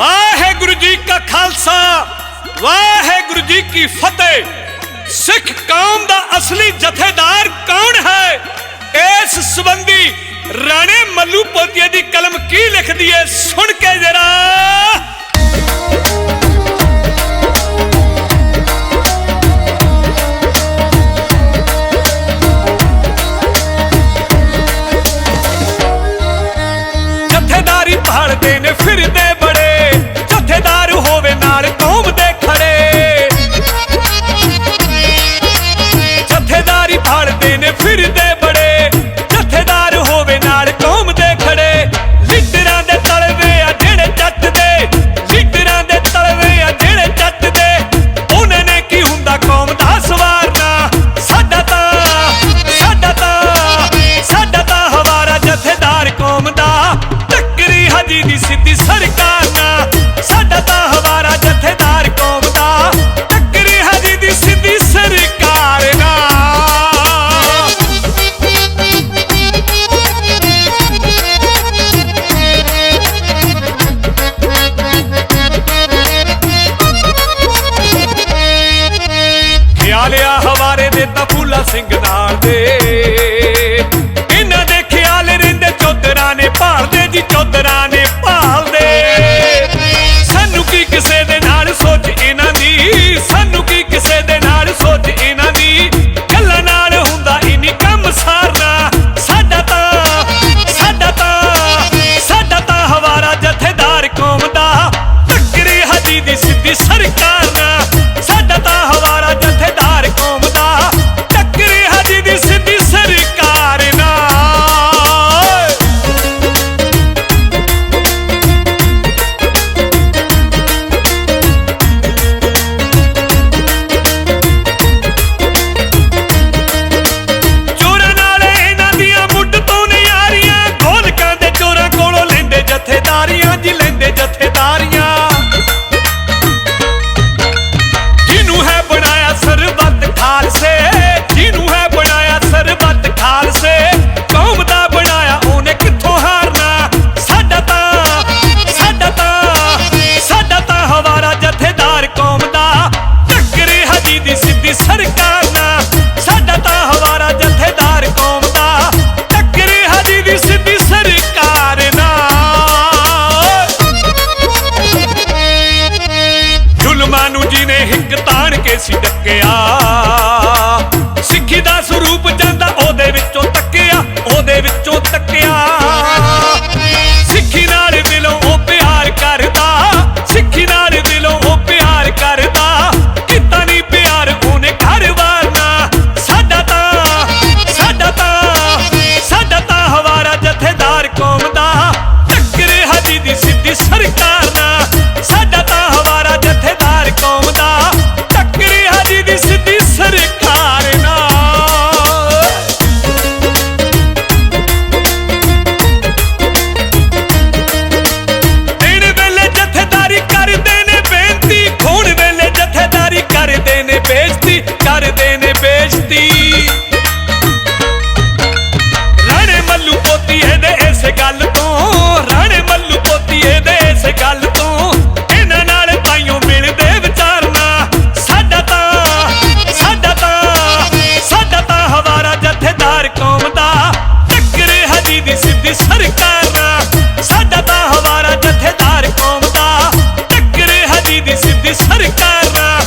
ਵਾਹਿਗੁਰੂ ਜੀ ਕਾ ਖਾਲਸਾ, ਵਾਹਿਗੁਰੂ ਜੀ ਕੀ ਫਤਿਹ। ਸਿੱਖ ਕੌਮ ਦਾ ਅਸਲੀ ਜਥੇਦਾਰ ਕੌਣ ਹੈ? ਇਸ ਸੰਬੰਧੀ ਰਾਣੇ ਮੱਲੂ ਪੋਤੀਏ ਦੀ ਕਲਮ ਕੀ ਲਿਖਦੀ ਹੈ? de ਖਿਆਲਿਆ ਹਵਾਰੇ ਦੇ ਤਾਂ ਫੂਲਾ ਸਿੰਘ ਨਾਲ ਦੇ। ਇਹਨਾਂ ਦੇ ਖਿਆਲ ਰਹਿੰਦੇ ਚੌਧਰਾਂ ਨੇ ਭਾਲਦੇ ਜੀ ਚੌਧਰਾਂ ਨੇ। ਕੇ ਸੀ ਡੱਕਿਆ por guitarra.